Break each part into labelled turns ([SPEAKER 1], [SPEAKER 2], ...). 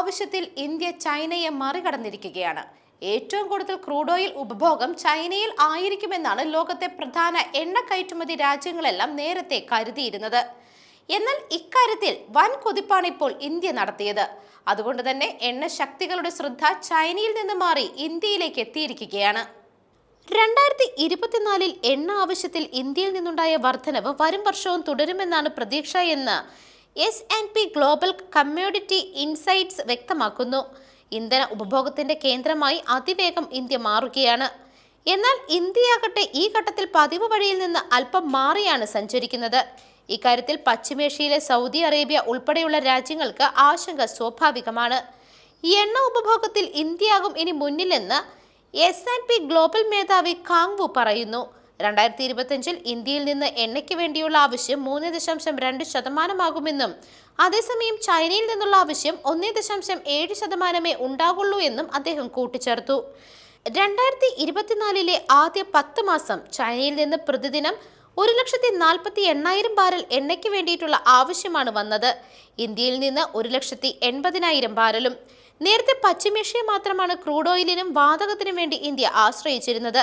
[SPEAKER 1] ആവശ്യത്തിൽ ഇന്ത്യ ചൈനയെ മറികടന്നിരിക്കുകയാണ്. ഏറ്റവും കൂടുതൽ ക്രൂഡ് ഓയിൽ ഉപഭോഗം ചൈനയിൽ ആയിരിക്കുമെന്നാണ് ലോകത്തെ പ്രധാന എണ്ണ കയറ്റുമതി രാജ്യങ്ങളെല്ലാം നേരത്തെ കരുതിയിരുന്നത്. എന്നാൽ ഇക്കാര്യത്തിൽ വൻ കുതിപ്പാണ് ഇപ്പോൾ ഇന്ത്യ നടത്തിയത്. അതുകൊണ്ട് തന്നെ എണ്ണ ശക്തികളുടെ ശ്രദ്ധ ചൈനയിൽ നിന്ന് മാറി ഇന്ത്യയിലേക്ക് എത്തിയിരിക്കുകയാണ്. രണ്ടായിരത്തി ഇരുപത്തിനാലിൽ എണ്ണ ആവശ്യത്തിൽ ഇന്ത്യയിൽ നിന്നുണ്ടായ വർധനവ് വരും വർഷവും തുടരുമെന്നാണ് പ്രതീക്ഷ എന്ന് S and P Global Community Insights വ്യക്തമാക്കുന്നു. ഇന്ധന ഉപഭോഗത്തിന്റെ കേന്ദ്രമായി അതിവേഗം ഇന്ത്യ മാറുകയാണ്. എന്നാൽ ഇന്ത്യയാകട്ടെ ഈ ഘട്ടത്തിൽ പതിവ് വഴിയിൽ നിന്ന് അല്പം മാറിയാണ് സഞ്ചരിക്കുന്നത്. ഇക്കാര്യത്തിൽ പശ്ചിമേഷ്യയിലെ സൗദി അറേബ്യ ഉൾപ്പെടെയുള്ള രാജ്യങ്ങൾക്ക് ആശങ്ക സ്വാഭാവികമാണ്. എണ്ണ ഉപഭോഗത്തിൽ ഇന്ത്യയാകും ഇനി മുന്നിലെന്ന് എസ് ആൻഡ് പി ഗ്ലോബൽ മേധാവി കാങ്വു പറയുന്നു. രണ്ടായിരത്തി ഇരുപത്തിയഞ്ചിൽ ഇന്ത്യയിൽ നിന്ന് എണ്ണയ്ക്ക് വേണ്ടിയുള്ള ആവശ്യം മൂന്ന് ദശാംശം രണ്ട് ശതമാനമാകുമെന്നും അതേസമയം ചൈനയിൽ നിന്നുള്ള ആവശ്യം ഒന്ന് ദശാംശം ഏഴ് ശതമാനമേ ഉണ്ടാകുള്ളൂ എന്നും അദ്ദേഹം കൂട്ടിച്ചേർത്തു. രണ്ടായിരത്തി ഇരുപത്തിനാലിലെ ആദ്യ പത്ത് മാസം ചൈനയിൽ നിന്ന് പ്രതിദിനം ഒരു ലക്ഷത്തി നാൽപ്പത്തി എണ്ണായിരം ബാരൽ എണ്ണയ്ക്ക് വേണ്ടിയിട്ടുള്ള ആവശ്യമാണ് വന്നത്. ഇന്ത്യയിൽ നിന്ന് ഒരു ലക്ഷത്തി എൺപതിനായിരം ബാരലും നേരത്തെ പശ്ചിമേഷ്യ മാത്രമാണ് ക്രൂഡ് ഓയിലിനും വാതകത്തിനും വേണ്ടി ഇന്ത്യ ആശ്രയിച്ചിരുന്നത്.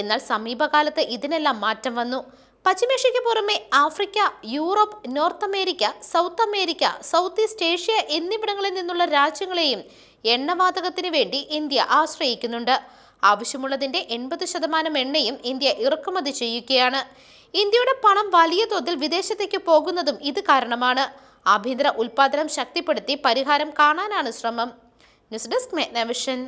[SPEAKER 1] എന്നാൽ സമീപകാലത്ത് ഇതിനെല്ലാം മാറ്റം വന്നു. പശ്ചിമേഷ്യയ്ക്ക് പുറമെ Africa Europe North America South America South East Asia എന്നിവിടങ്ങളിൽ നിന്നുള്ള രാജ്യങ്ങളെയും എണ്ണവാതകത്തിന് വേണ്ടി ഇന്ത്യ ആശ്രയിക്കുന്നുണ്ട്. ആവശ്യമുള്ളതിന്റെ എൺപത് ശതമാനം എണ്ണയും ഇന്ത്യ ഇറക്കുമതി ചെയ്യുകയാണ്. ഇന്ത്യയുടെ പണം വലിയ തോതിൽ വിദേശത്തേക്ക് പോകുന്നതും ഇത് കാരണമാണ്. ആഭ്യന്തര ഉൽപാദനം ശക്തിപ്പെടുത്തി പരിഹാരം കാണാനാണ് ശ്രമം. News desk മെഗ്നവിഷൻ